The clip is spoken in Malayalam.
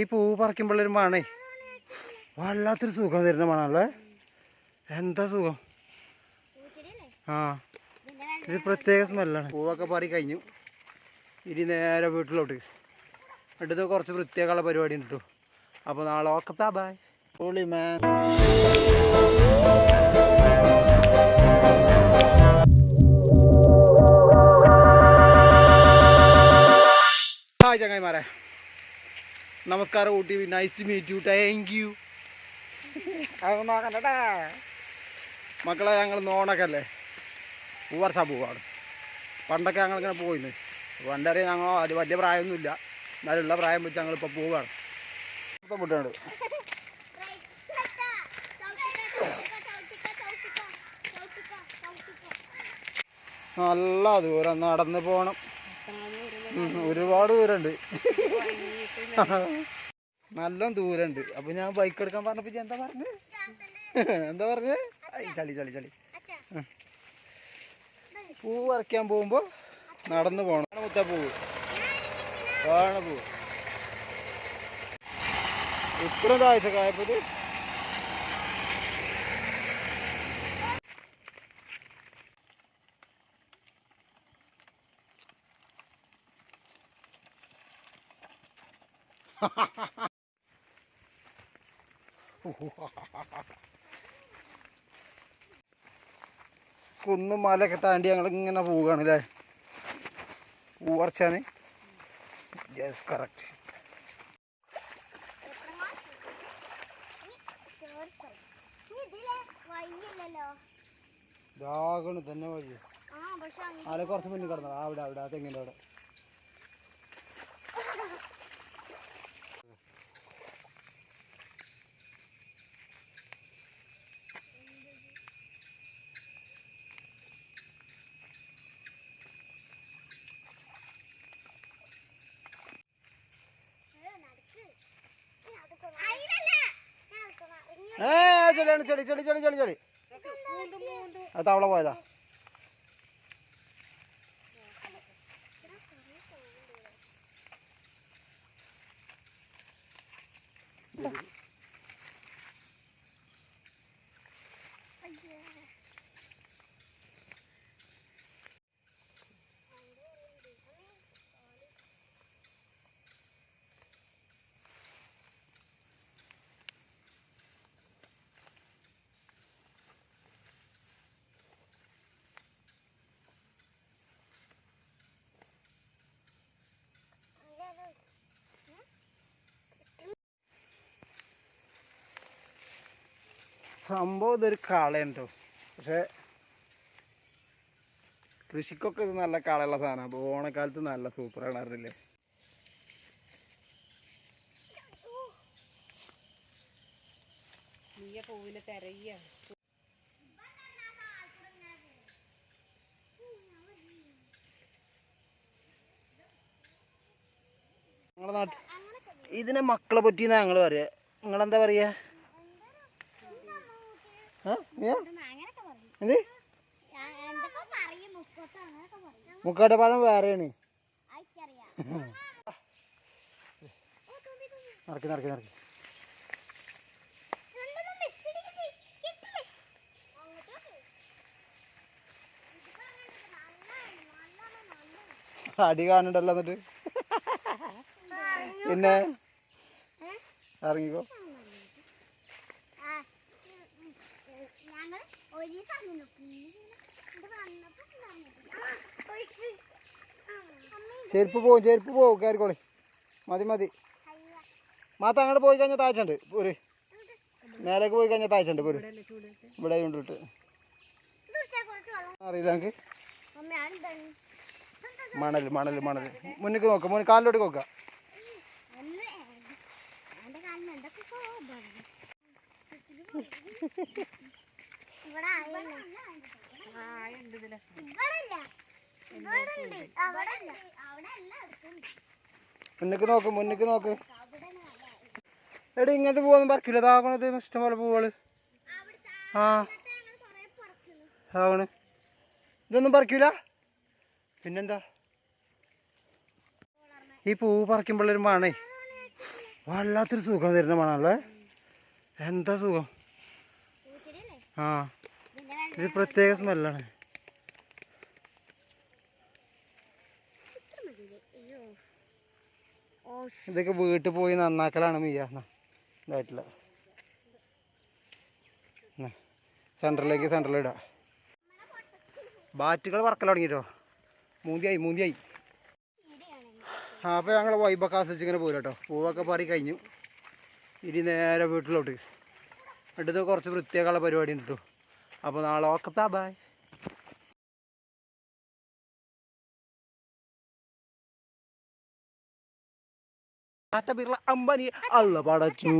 ഈ പൂവ് പറിക്കുമ്പോഴൊരു മണേ. വല്ലാത്തൊരു സുഖം തരുന്ന മണല്ലേ? എന്താ സുഖം? ആ ഇത് പ്രത്യേക സ്മെല്ലാണ്. പൂവൊക്കെ പറി കഴിഞ്ഞു. ഇനി നേരെ വീട്ടിലോട്ട്. അടുത്ത് കുറച്ച് വൃത്തിയാക്കാനുള്ള പരിപാടി ഉണ്ട് കേട്ടോ അപ്പോൾ നാളെ ഓക്കെ ബൈ പൊളി മാൻ ചങ്ങായിമാരെ. നമസ്കാരം Ooty. Nice to meet you thank you അത് നോക്കണ്ടേ മക്കളെ ഞങ്ങൾ നോണക്കല്ലേ? പൂവർഷ പൂവാണ്. പണ്ടൊക്കെ ഞങ്ങൾ ഇങ്ങനെ പോയിന്ന് പണ്ടറിയാം ഞങ്ങൾ അത് വലിയ പ്രായമൊന്നുമില്ല. എന്നാലുള്ള പ്രായം വെച്ച് ഞങ്ങളിപ്പോൾ പോവുകയാണ് മുട്ടുണ്ട് നല്ല ദൂരം നടന്ന് പോകണം ഒരുപാട് ദൂരമുണ്ട്. നല്ല ദൂരമുണ്ട് അപ്പൊ ഞാൻ ബൈക്ക് എടുക്കാൻ പറഞ്ഞപ്പോ എന്താ പറഞ്ഞു? എന്താ പറഞ്ഞു? ചളി ചളി ചളി. പൂ വരയ്ക്കാൻ പോകുമ്പോ നടന്നു പോണം. മുത്ത പൂവ് വാണ പൂവ് ഇത്ര താഴ്ച കായപ്പത് കുന്നും മലയൊക്കെ താണ്ടി ഞങ്ങൾ ഇങ്ങനെ പോവുകയാണ് അല്ലേ പൂവർച്ചാന് യെസ് കറക്റ്റ് ഇതാകണ് തന്നെ വഴി. ആലെ കുറച്ച് മുന്നിൽ കിടന്നു അവിടെ അവിടെ ആ തെങ്ങിന്റെ അവിടെ. ചെളിയാണ് ചെളി ചെളി ചെളി ചെളി ചെളി അത് തവള പോയതാ. സംഭവം ഇതൊരു കാളയാണ് കേട്ടോ പക്ഷേ കൃഷിക്കൊക്കെ ഇത് നല്ല കാളയുള്ള സാധനമാണ്. അപ്പോൾ ഓണക്കാലത്ത് നല്ല സൂപ്പറാണ് അറിഞ്ഞില്ലേ? നീയ പൂവിനെ തിരയാണ് നിങ്ങളെ നാട്ടിൽ ഇതിനെ മക്കളെ പറ്റി ഞങ്ങൾ പറയാ നിങ്ങളെന്താ പറയാ ആ നീയാ? അങ്ങനെയൊക്കെ പറയും എന്ത്? ഞാൻ എന്തൊക്കെ പറയും? മുക്കോട്ട് അങ്ങനെയൊക്കെ പറയും. മുക്കാട്ട പഴം വേറെയാണ്. നടക്കി നടക്കി നടക്കി. അടി കാണണ്ടല്ലോ എന്നിട്ട്. പിന്നെ? ഇറങ്ങിക്കോ ആ, ഉം, ഉം, ഞങ്ങൾ ഒരു ദിവസം അങ്ങനെ നോക്കി. ഇത് വന്നപ്പോ പറഞ്ഞിട്ടില്ല. ആ, ഒഴിക്ക്. ആ, അമ്മേ, ചെരുപ്പ് പോവും ചെരുപ്പ് പോവും കയറിക്കോളി. മതി മതി. മാത്ത അങ്ങോട്ട് പോയി കഴിഞ്ഞാൽ താഴ്ചണ്ട് പോര്. മേലേക്ക് പോയി കഴിഞ്ഞാൽ താഴ്ചണ്ട് പോര്. ഇവിടെ കൊണ്ടിട്ട്. അറിയില്ല നമുക്ക്? മണൽ മണൽ മണൽ മുന്നിക്ക് നോക്ക മുന്നിൽ കാലിലോട്ട് നോക്കാം. മുന്നിക്ക് നോക്ക് മുന്നേക്ക് നോക്ക്. എടി ഇങ്ങനത്തെ പൂവൊന്നും പറക്കില്ല ഇതാകണത് ഇഷ്ടംപോലെ പൂവൾ ആ. ആവണ് ഇതൊന്നും പറിക്കൂല. പിന്നെന്താ? ഈ പൂ പറിക്കുമ്പോഴൊരു മണേ. വല്ലാത്തൊരു സുഖം തരുന്ന മണല്ലേ എന്താ സുഖം? ആ. ഇത് പ്രത്യേക സ്മെല്ലാണ്. ഇതൊക്കെ വീട്ടിൽ പോയി നന്നാക്കലാണ് മീയ. ഇതായിട്ടില്ല സെന്ററിലേക്ക് സെന്ററിൽ ഇടാം. ബാറ്റുകൾ പറക്കൽ തുടങ്ങിട്ടോ. മൂന്തിയായി മൂന്തിയായി. അപ്പോൾ ഞങ്ങൾ വൈബൊക്കെ ആസ്വദിച്ച് ഇങ്ങനെ പോരും കേട്ടോ പൂവൊക്കെ പറി കഴിഞ്ഞു. ഇനി നേരെ വീട്ടിലോട്ട്. അടുത്ത് കുറച്ച് വൃത്തിയാക്കാനുള്ള പരിപാടി ഉണ്ട് കേട്ടോ അപ്പോൾ നാളെ ഓക്കെ ബൈ ബിർള അമ്പനി അല്ല പടച്ചു